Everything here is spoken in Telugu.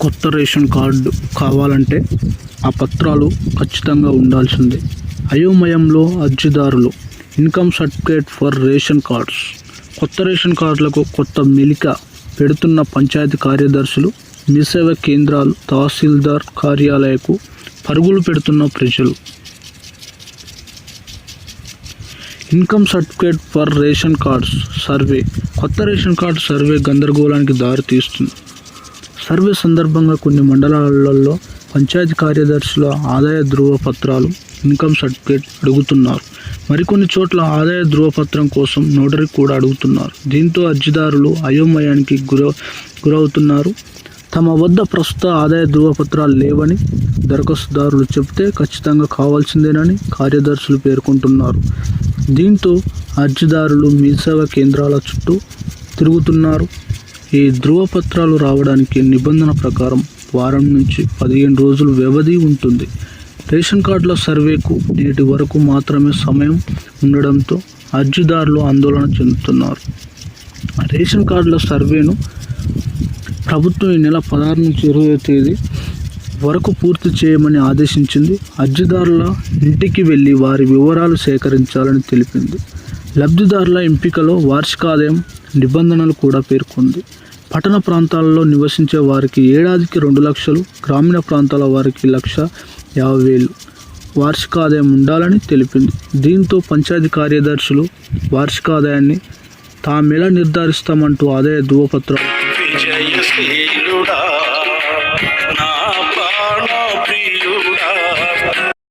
కొత్త రేషన్ కార్డు కావాలంటే ఆ పత్రాలు ఖచ్చితంగా ఉండాల్సిందే. అయోమయంలో అర్జీదారులు income certificate for ration cards. కొత్త రేషన్ కార్డులకు కొత్త మెలిక పెడుతున్న పంచాయతీ కార్యదర్శులు మీ సేవ కేంద్రాలు తహసీల్దార్ కార్యాలయకు పరుగులు పెడుతున్న ప్రజలు. Income certificate for ration cards survey. కొత్త రేషన్ కార్డు సర్వే గందరగోళానికి దారితీస్తుంది. సర్వే సందర్భంగా కొన్ని మండలాలలో పంచాయతీ కార్యదర్శుల ఆదాయ ధృవపత్రాలు ఇన్కమ్ సర్టిఫికేట్ అడుగుతున్నారు. మరికొన్ని చోట్ల ఆదాయ ధృవపత్రం కోసం నోటరీ కూడా అడుగుతున్నారు. దీంతో అర్జీదారులు అయోమయానికి గుర గురవుతున్నారు. తమ వద్ద ప్రస్తుత ఆదాయ ధృవపత్రాలు లేవని దరఖాస్తుదారులు చెబితే ఖచ్చితంగా కావాల్సిందేనని కార్యదర్శులు పేర్కొంటున్నారు. దీంతో అర్జీదారులు మీ సేవా కేంద్రాల చుట్టూ తిరుగుతున్నారు. ఈ ధృవపత్రాలు రావడానికి నిబంధన ప్రకారం వారం నుంచి పదిహేను రోజులు వ్యవధి ఉంటుంది. రేషన్ కార్డుల సర్వేకు నేటి వరకు మాత్రమే సమయం ఉండడంతో అర్జీదారులు ఆందోళన చెందుతున్నారు. రేషన్ కార్డుల సర్వేను ప్రభుత్వం ఈ నెల పదహారు నుంచి ఇరవై తేదీ వరకు పూర్తి చేయమని ఆదేశించింది. అర్జీదారుల ఇంటికి వెళ్ళి వారి వివరాలు సేకరించాలని తెలిపింది. లబ్ధిదారుల ఎంపికలో వార్షిక ఆదాయం నిబంధనలు కూడా పేర్కొంది. పట్టణ ప్రాంతాలలో నివసించే వారికి ఏడాదికి రెండు లక్షలు గ్రామీణ ప్రాంతాల వారికి లక్ష యాభై వేలు వార్షిక ఆదాయం ఉండాలని తెలిపింది. దీంతో పంచాయతీ కార్యదర్శులు వార్షిక ఆదాయాన్ని తామెలా నిర్ధారిస్తామంటూ ఆదాయ ధృవపత్రాలు